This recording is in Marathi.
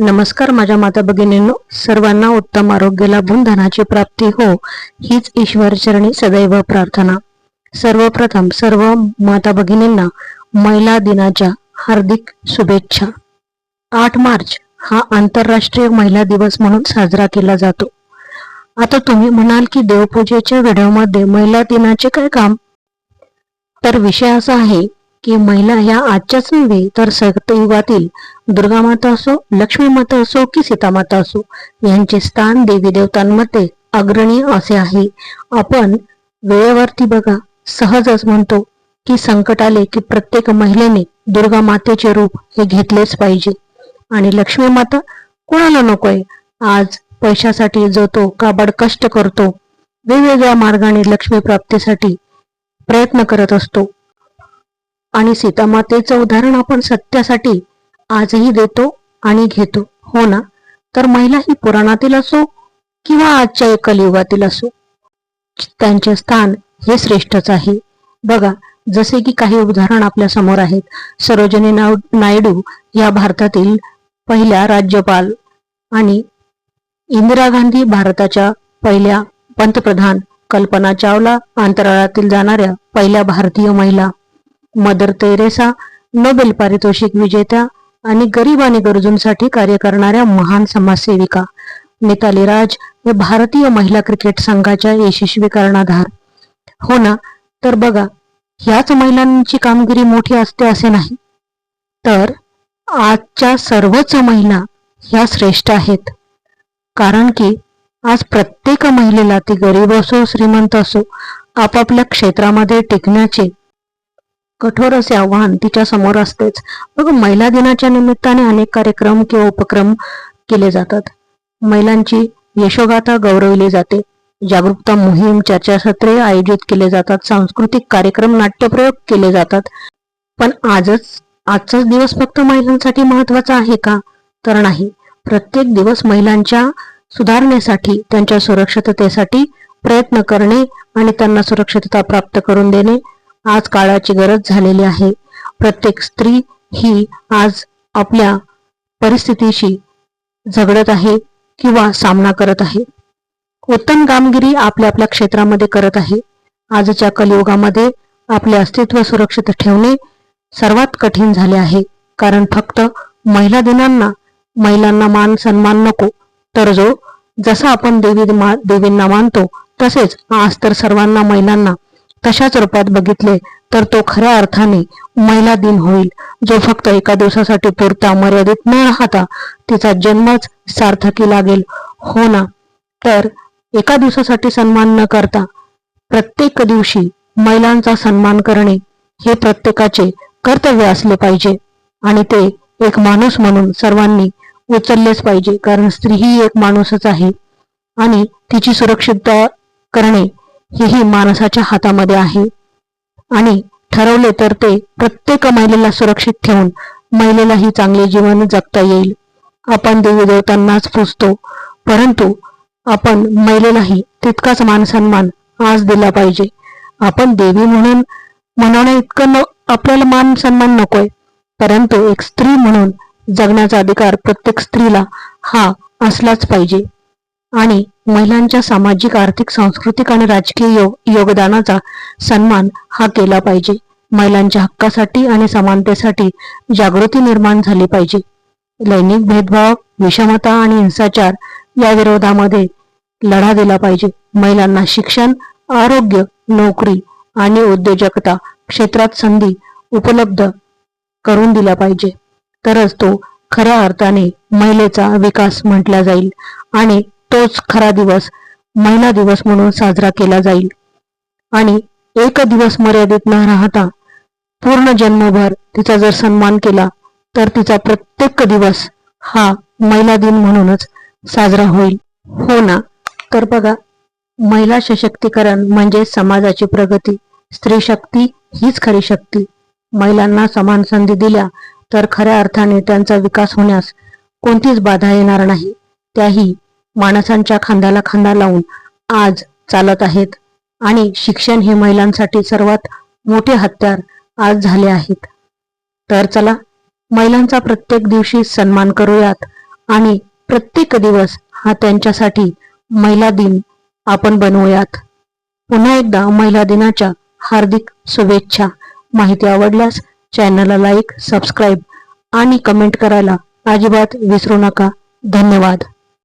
नमस्कार माझ्या माता भगिनींनो. सर्वांना उत्तम आरोग्य लाभून धनाची प्राप्ती हो हीच ईश्वर चरणी सदैव प्रार्थना. सर्वप्रथम सर्व माता भगिनींना महिला दिनाच्या हार्दिक शुभेच्छा. आठ मार्च हा आंतरराष्ट्रीय महिला दिवस म्हणून साजरा केला जातो. आता तुम्ही म्हणाल की देवपूजेच्या व्हिडिओमध्ये महिला दिनाचे काय काम? तर विषय असा आहे की महिला ह्या आजच्याच नव्हे तर सतयुगातील दुर्गा माता असो लक्ष्मी माता असो की सीता माता असो यांचे स्थान देवी देवतांमध्ये अग्रणी असे आहे. आपण वेळेवरती बघा सहजच म्हणतो की संकट आले की प्रत्येक महिलेने दुर्गा मातेचे रूप हे घेतलेच पाहिजे. आणि लक्ष्मी माता कोणाला नकोय? आज पैशासाठी जो तो काबड कष्ट करतो वेगवेगळ्या मार्गाने लक्ष्मी प्राप्तीसाठी प्रयत्न करत असतो. आणि सीतामातेचं उदाहरण आपण सत्यासाठी आजही देतो आणि घेतो. हो ना? तर महिला ही पुराणातील असो किंवा आजच्या कलियुगातील असो त्यांचे स्थान हे श्रेष्ठच आहे. बघा जसे की काही उदाहरण आपल्यासमोर आहेत. सरोजनी नायडू या भारतातील पहिल्या राज्यपाल आणि इंदिरा गांधी भारताच्या पहिल्या पंतप्रधान कल्पना चावला अंतराळातील जाणाऱ्या पहिल्या भारतीय महिला. मदर तेरेसा नोबेल पारितोषिक विजेत्या आणि गरीब आणि गरजूंसाठी कार्य करणाऱ्या महान समाजसेविका मिताली राज हे भारतीय महिला क्रिकेट संघाच्या यशस्वी कर्णाधार. हो ना? तर बघा ह्याच महिलांची कामगिरी मोठी असते असे नाही. तर आजच्या सर्वच महिला ह्या श्रेष्ठ आहेत. कारण की आज प्रत्येक महिलेला ती गरीब असो श्रीमंत असो आपापल्या क्षेत्रामध्ये टिकण्याचे कठोर असे आव्हान तिच्या समोर असतेच. बघ महिला दिनाच्या निमित्ताने अनेक कार्यक्रम किंवा उपक्रम केले जातात. महिलांची यशोगाथा गौरवली जाते. जागरूकता मोहीम चर्चासत्रे आयोजित केले जातात. सांस्कृतिक कार्यक्रम नाट्यप्रयोग केले जातात. पण आजच आजचाच दिवस फक्त महिलांसाठी महत्त्वाचा आहे का? तर नाही. प्रत्येक दिवस महिलांच्या सुधारणेसाठी त्यांच्या सुरक्षिततेसाठी प्रयत्न करणे आणि त्यांना सुरक्षितता प्राप्त करून देणे आज काळाची गरज झालेली आहे. प्रत्येक स्त्री ही आज आपल्या परिस्थितीशी झगडत आहे किंवा सामना करत आहे. उत्तम कामगिरी आपल्या आपल्या क्षेत्रामध्ये करत आहे. आजच्या कलियुगामध्ये आपले अस्तित्व सुरक्षित ठेवणे सर्वात कठीण झाले आहे. कारण फक्त महिला दिनांना महिलांना मान सन्मान नको. तर जो जसा आपण देवी देवींना मानतो तसेच आज तर सर्वांना महिलांना तशाच रूपात बघितले तर तो खऱ्या अर्थाने महिला दिन होईल. जो फक्त एका दिवसासाठी पुरता मर्यादित न राहता तिचा जन्मच सार्थकी लागेल. हो ना? तर एका दिवसासाठी सन्मान न करता प्रत्येक दिवशी महिलांचा सन्मान करणे हे प्रत्येकाचे कर्तव्य असले पाहिजे. आणि ते एक माणूस म्हणून सर्वांनी उचललेच पाहिजे कारण स्त्री ही एक माणूसच आहे. आणि तिची सुरक्षितता करणे हेही माणसाच्या हातामध्ये आहे. आणि ठरवले तर ते प्रत्येक महिलेला सुरक्षित ठेवून महिलेलाही चांगले जीवन जगता येईल. आपण देवी देवतांनाच पुजतो. परंतु आपण महिलेलाही तितकाच मान सन्मान आज दिला पाहिजे. आपण देवी म्हणून म्हणवण्या इतकं न आपल्याला मान सन्मान नकोय. परंतु एक स्त्री म्हणून जगण्याचा अधिकार प्रत्येक स्त्रीला हा असलाच पाहिजे. आणि महिलांच्या सामाजिक आर्थिक सांस्कृतिक आणि राजकीय योग योगदानाचा सन्मान हा केला पाहिजे. महिलांच्या हक्कासाठी आणि समानतेसाठी जागृती निर्माण झाली पाहिजे. लैंगिक भेदभाव विषमता आणि हिंसाचार या विरोधामध्ये लढा दिला पाहिजे. महिलांना शिक्षण आरोग्य नोकरी आणि उद्योजकता क्षेत्रात संधी उपलब्ध करून दिल्या पाहिजे. तरच तो खऱ्या अर्थाने महिलेचा विकास म्हटला जाईल आणि तोच खरा दिवस महिला दिवस म्हणून साजरा केला जाईल. आणि एक दिवस मर्यादित न राहता पूर्ण जन्मभर तिचा जर सन्मान केला तर तिचा प्रत्येक दिवस हा महिला दिन म्हणूनच साजरा होईल. हो ना? तर बघा महिला सशक्तीकरण म्हणजे समाजाची प्रगती स्त्री शक्ती हीच खरी शक्ती. महिलांना समान संधी दिल्या तर खऱ्या अर्थाने त्यांचा विकास होण्यास कोणतीच बाधा येणार नाही. त्याही माणसांच्या खांद्याला खांदा लावून आज चालत आहेत आणि शिक्षण हे महिलांसाठी सर्वात मोठे हत्यार आज झाले आहेत. तर चला महिलांचा प्रत्येक दिवशी सन्मान करूयात आणि प्रत्येक दिवस हा त्यांच्यासाठी महिला दिन आपण बनवूयात. पुन्हा एकदा महिला दिनाच्या हार्दिक शुभेच्छा. माहिती आवडल्यास चॅनलला लाईक सबस्क्राईब आणि कमेंट करायला अजिबात विसरू नका. धन्यवाद.